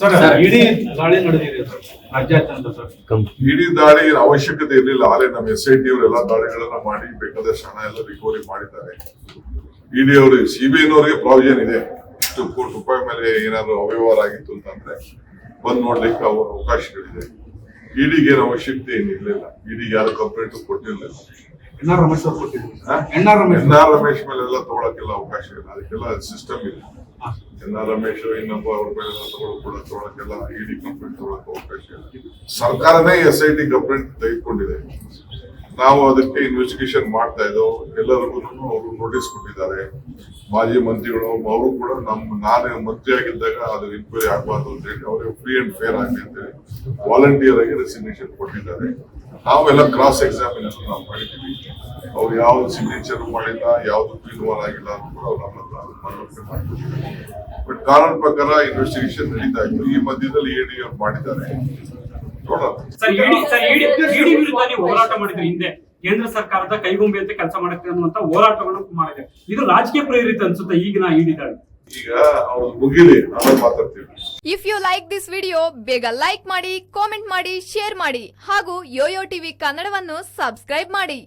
Sir ಇಡೀ ದಾಳಿ ನಡೆದಿದೆ ಸರ್. ರಾಜ್ಯಾದ್ಯಂತ ಸರ್. ಇಡೀ ದಾಳಿ ಅವಶ್ಯಕತೆ ಇರಲಿಲ್ಲ. ಆದ್ರೆ ನಮ್ಮ ಎಸ್ ಐ ಟಿ ಅವರು ಎಲ್ಲಾ ದಾಳಿಗಳನ್ನ ಮಾಡಿ ಬೇಕಾದಷ್ಟು ಹಣ ಎಲ್ಲ ರಿಕವರಿ ಮಾಡಿದ್ದಾರೆ. ಇಡಿ ಅವರು ಸಿಬಿಐನವ್ರಿಗೆ ಪ್ರಾವಿಷನ್ ಇದೆ? ಇಷ್ಟು ಕೋಟಿ ರೂಪಾಯಿ ಮೇಲೆ ಏನಾದ್ರು ಅವ್ಯವಹಾರ ಆಗಿತ್ತು ಅಂತಂದ್ರೆ ಬಂದ್ ನೋಡ್ಲಿಕ್ಕೆ ಅವ್ರ ಅವಕಾಶಗಳಿದೆ. ಇಡಿಗೆ ಏನು ಅವಶ್ಯಕತೆ ಏನಿರ್ಲಿಲ್ಲ. ಇಡಿಗೆ ಯಾರು complaint ಕೊಟ್ಟಿರ್ಲಿಲ್ಲ. N R Ramesh N R Ramesh N R Ramesh ಮೇಲೆಲ್ಲ ತಗೊಳಕ್ಕೆಲ್ಲ ಅವಕಾಶ ಇಲ್ಲ. ಅದಕ್ಕೆಲ್ಲ ಸಿಸ್ಟಮ್ ಇದೆ. ಎನ್ ಆರ್ ರಮೇಶ್ ಇನ್ನೊಬ್ಬ ಅವ್ರ ಮೇಲೆ ತಗೊಳ್ಳೋ ಕೂಡ ತಗೊಳಕ್ಕೆಲ್ಲ ಇಡಿ ಕಂಪ್ಲೇಂಟ್ ತಗೊಳಕ್ ಅವಕಾಶ ಇಲ್ಲ. ಸರ್ಕಾರನೇ ಎಸ್ ಐ ಟಿ ಕಂಪ್ಲೇಂಟ್ ತೆಗೆದುಕೊಂಡಿದೆ. ನಾವು ಅದಕ್ಕೆ ಇನ್ವೆಸ್ಟಿಗೇಷನ್ ಮಾಡ್ತಾ ಇದ್ದೋ ಎಲ್ಲರಿಗೂ ಅವರು ನೋಟಿಸ್ ಕೊಟ್ಟಿದ್ದಾರೆ. ಮಾಜಿ ಮಂತ್ರಿಗಳು, ಅವರು ಕೂಡ ನಮ್ಮ ನಾನೇ ಮಂತ್ರಿ ಆಗಿದ್ದಾಗ ಅದು ಇನ್ಕ್ವೈರಿ ಆಗಬಾರ್ದು ಅಂತ ಹೇಳಿ ಅವರಿಗೆ ಫ್ರೀ ಅಂಡ್ ಫೇರ್ ಆಗಲಿ ಅಂತ ಹೇಳಿ ವಾಲಂಟಿಯರ್ ಆಗಿ ರೆಸಿಗ್ನೇಷನ್ ಕೊಟ್ಟಿದ್ದಾರೆ. ನಾವೆಲ್ಲ ಕ್ರಾಸ್ ಎಕ್ಸಾಮಿನೇಷನ್ ನಾವು ಮಾಡಿದ್ದೀವಿ. ಅವ್ರು ಯಾವ್ದು ಸಿಗ್ನೇಚರ್ ಮಾಡಿಲ್ಲ, ಯಾವ್ದು ಇನ್ವಾಲ್ವ್ ಆಗಿಲ್ಲ ಅಂತ ಕೂಡ ಅವ್ರು ಮನವರಿಕೆ ಮಾಡ್ತಿದ್ದಾರೆ ಬಟ್ ಕಾನೂನು ಪ್ರಕಾರ ಇನ್ವೆಸ್ಟಿಗೇಷನ್ ನಡೀತಾ ಇತ್ತು. ಈ ಮಧ್ಯದಲ್ಲಿ ಎಡಿ ಅವ್ರು ಮಾಡಿದ್ದಾರೆ. ಸರ್ ಇಡಿ ಸರ್ ಇಡಿ ಇಡಿ ವಿರುದ್ಧ ನೀವು ಹೋರಾಟ ಮಾಡಿದ್ರಿ ಹಿಂದೆ. ಕೇಂದ್ರ ಸರ್ಕಾರದ ಕೈಗೊಂಬೆ ಅಂತ ಕೆಲಸ ಮಾಡಕ್ಕೆ ಅನ್ನುವಂತ ಹೋರಾಟವನ್ನು ಮಾಡಿದೆ. ಇದು ರಾಜಕೀಯ ಪ್ರೇರಿತ ಅನ್ಸುತ್ತೆ ಈಗಿನ ಇಡಿ ದಾಳಿ ಈಗ ಅವ್ರು ಮುಗಿಲಿ ಮಾತಾಡ್ತೀವಿ. If you like this video ಬೇಗ ಲೈಕ್ ಮಾಡಿ ಕಾಮೆಂಟ್ ಮಾಡಿ ಶೇರ್ ಮಾಡಿ ಹಾಗೂ ಯೋಯೋ ಟಿವಿ ಕನ್ನಡವನ್ನು ಸಬ್ಸ್ಕ್ರೈಬ್ ಮಾಡಿ.